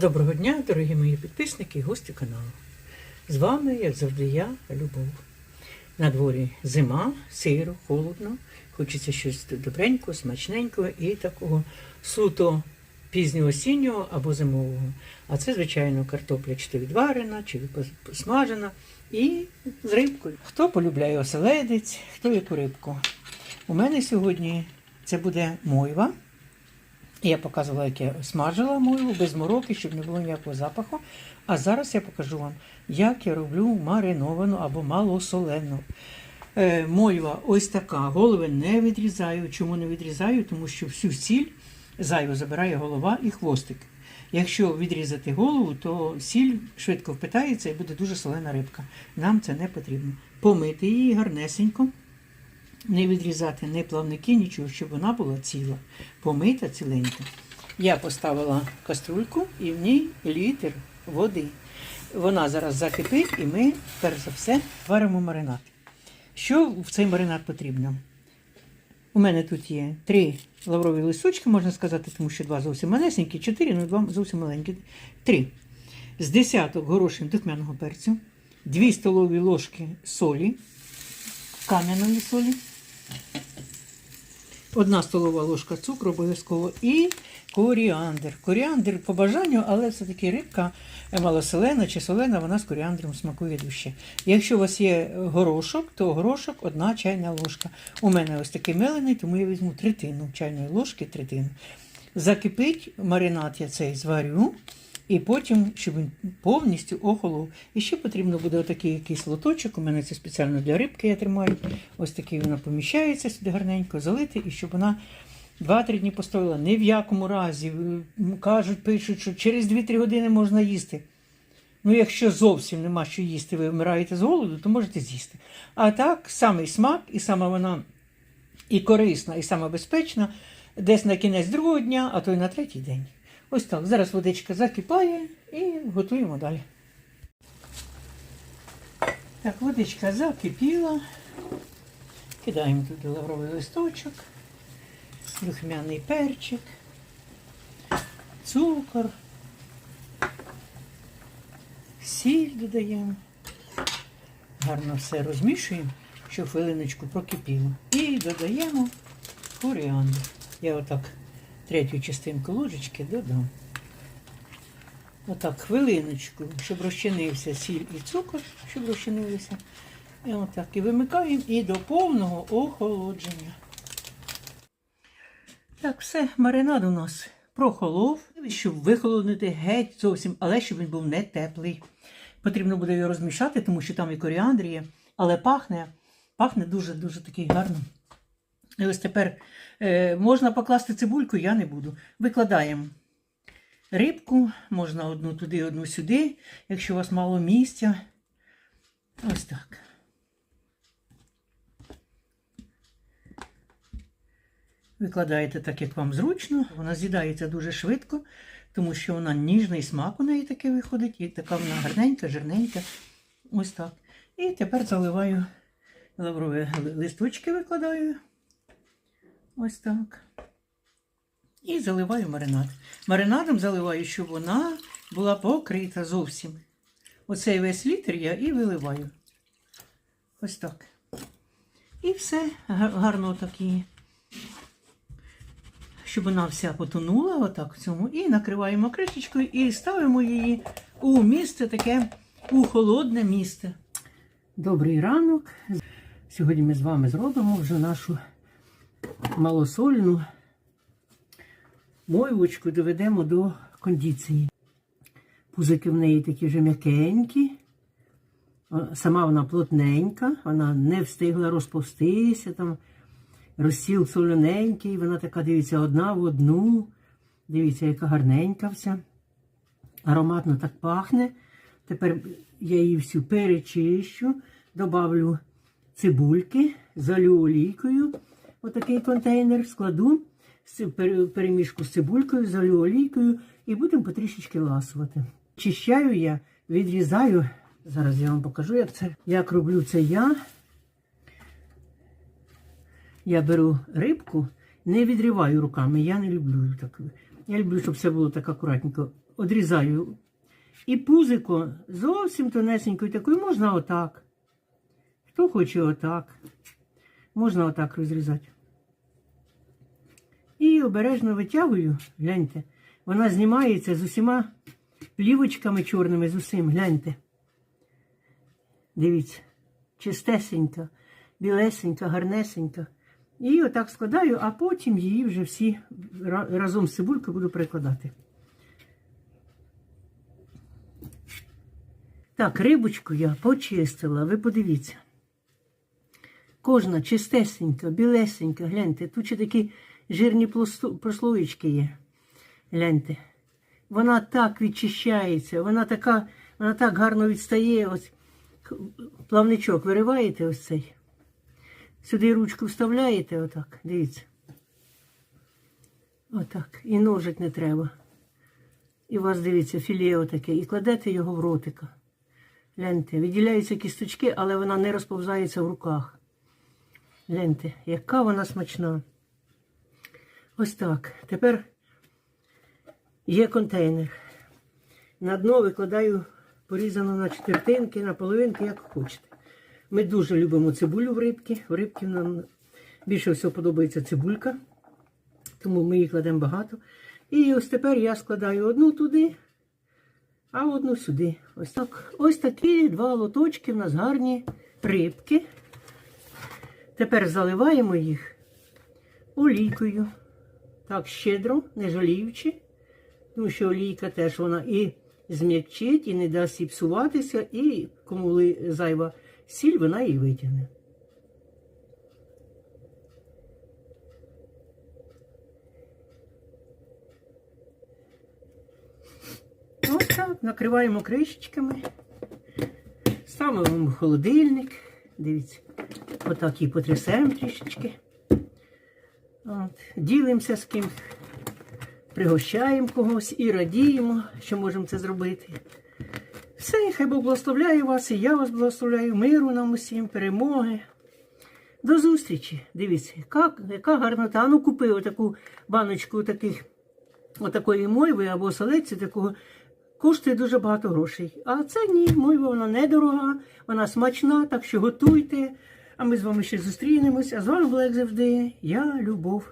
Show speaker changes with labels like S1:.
S1: Доброго дня, дорогі мої підписники і гості каналу. З вами, як завжди, я, Любов. На дворі зима, сиро, холодно. Хочеться щось добренького, смачненького і такого суто пізньоосіннього або зимового. А це, звичайно, картопля чи відварена, чи посмажена і з рибкою. Хто полюбляє оселедець, хто яку рибку. У мене сьогодні це буде мойва. Я показувала, як я смажила мойву без мороки, щоб не було ніякого запаху. А зараз я покажу вам, як я роблю мариновану або малосолену. Е, мойва ось така. Голови не відрізаю. Чому не відрізаю? Тому що всю сіль зайву забирає голова і хвостик. Якщо відрізати голову, то сіль швидко впитається і буде дуже солена рибка. Нам це не потрібно. Помити її гарнесенько не відрізати ні плавники, нічого, щоб вона була ціла, помита ціленька. Я поставила каструльку і в ній літр води. Вона зараз закипить, і ми, перш за все, варимо маринад. Що в цей маринад потрібно? У мене тут є три лаврові листочки, можна сказати, тому що два зовсім малесенькі, чотири, ну два зовсім маленькі. Три. З десяток горошин духмяного перцю, дві столові ложки солі, кам'яної солі, одна столова ложка цукру обов'язково і коріандр. Коріандр по бажанню, але все-таки рибка е, малоселена чи солена, вона з коріандром смакує дужче. Якщо у вас є горошок, то горошок одна чайна ложка. У мене ось такий мелений, тому я візьму третину чайної ложки, третину. Закипить маринад я цей зварю. І потім, щоб він повністю охолов. І ще потрібно буде отакий якийсь лоточок. У мене це спеціально для рибки я тримаю. Ось такий вона поміщається сюди гарненько, залити, і щоб вона 2-3 дні постояла. Ні в якому разі. Кажуть, пишуть, що через 2-3 години можна їсти. Ну, якщо зовсім нема що їсти, ви вмираєте з голоду, то можете з'їсти. А так, самий смак, і сама вона і корисна, і сама безпечна, десь на кінець другого дня, а то й на третій день. Ось так. Зараз водичка закипає і готуємо далі. Так, водичка закипіла. Кидаємо туди лавровий листочок, духмяний перчик, цукор, сіль додаємо. Гарно все розмішуємо, щоб хвилиночку прокипіло. І додаємо коріандр. Я отак третю частинку ложечки додам. Отак, хвилиночку, щоб розчинився сіль і цукор, щоб розчинилися. І отак. І вимикаємо і до повного охолодження. Так, все, маринад у нас прохолов, щоб вихолоднити геть зовсім, але щоб він був не теплий. Потрібно буде його розмішати, тому що там і коріандр є, але пахне, пахне дуже-дуже такий гарно. І ось тепер е, можна покласти цибульку, я не буду. Викладаємо рибку, можна одну туди, одну сюди, якщо у вас мало місця. Ось так. Викладаєте так, як вам зручно. Вона з'їдається дуже швидко, тому що вона ніжний смак у неї таке виходить, і така вона гарненька, жирненька. Ось так. І тепер заливаю лаврові листочки викладаю. Ось так. І заливаю маринад. Маринадом заливаю, щоб вона була покрита зовсім. Оцей весь літр я і виливаю. Ось так. І все гарно так її. Щоб вона вся потонула, отак в цьому. І накриваємо кришечкою і ставимо її у місце таке, у холодне місце. Добрий ранок. Сьогодні ми з вами зробимо вже нашу малосольну мойвочку доведемо до кондиції. Пузики в неї такі вже м'якенькі. Сама вона плотненька, вона не встигла розповстися, там розсіл солоненький, вона така, дивіться, одна в одну. Дивіться, яка гарненька вся. Ароматно так пахне. Тепер я її всю перечищу, добавлю цибульки, залю олійкою. Отакий контейнер складу з перемішку з цибулькою, залю олійкою і будемо потрішечки ласувати. Чищаю я, відрізаю. Зараз я вам покажу, як це. Як роблю це я. Я беру рибку, не відриваю руками, я не люблю так. Я люблю, щоб все було так акуратненько одрізаю. І пузико зовсім тонесенькою такою можна отак. Хто хоче отак. Можна отак розрізати. І обережно витягую, гляньте, вона знімається з усіма плівочками чорними, з усім, гляньте. Дивіться, чистесенька, білесенька, гарнесенька. І отак складаю, а потім її вже всі разом з цибулькою буду перекладати. Так, рибочку я почистила, ви подивіться. Кожна чистесенька, білесенька, гляньте, тут ще такі жирні пласту- є. Гляньте. Вона так відчищається, вона така, вона так гарно відстає. Ось плавничок вириваєте ось цей. Сюди ручку вставляєте, отак, дивіться. Отак. І ножик не треба. І у вас дивіться, філе отаке, і кладете його в ротика. Гляньте, виділяються кісточки, але вона не розповзається в руках. Гляньте, яка вона смачна. Ось так. Тепер є контейнер. На дно викладаю порізано на четвертинки, на половинки, як хочете. Ми дуже любимо цибулю в рибки. В рибки нам більше всього подобається цибулька, тому ми її кладемо багато. І ось тепер я складаю одну туди, а одну сюди. Ось так. Ось такі два лоточки в нас гарні рибки. Тепер заливаємо їх олійкою. Так, щедро, не жаліючи. Тому що олійка теж вона і зм'якчить, і не дасть їй псуватися, і кому зайва сіль, вона її витягне. Ось так, накриваємо кришечками, ставимо в холодильник. Дивіться, отак її потрясемо трішечки. Ділимося з ким, пригощаємо когось і радіємо, що можемо це зробити. Все, хай Бог благословляє вас, і я вас благословляю. Миру нам усім, перемоги. До зустрічі. Дивіться, яка, яка гарнота. А ну купи отаку баночку таких, отакої мойви або салеці такого. Коштує дуже багато грошей. А це ні, мойва вона недорога, вона смачна, так що готуйте. А ми з вами ще зустрінемось. А з вами була, як завжди, я Любов.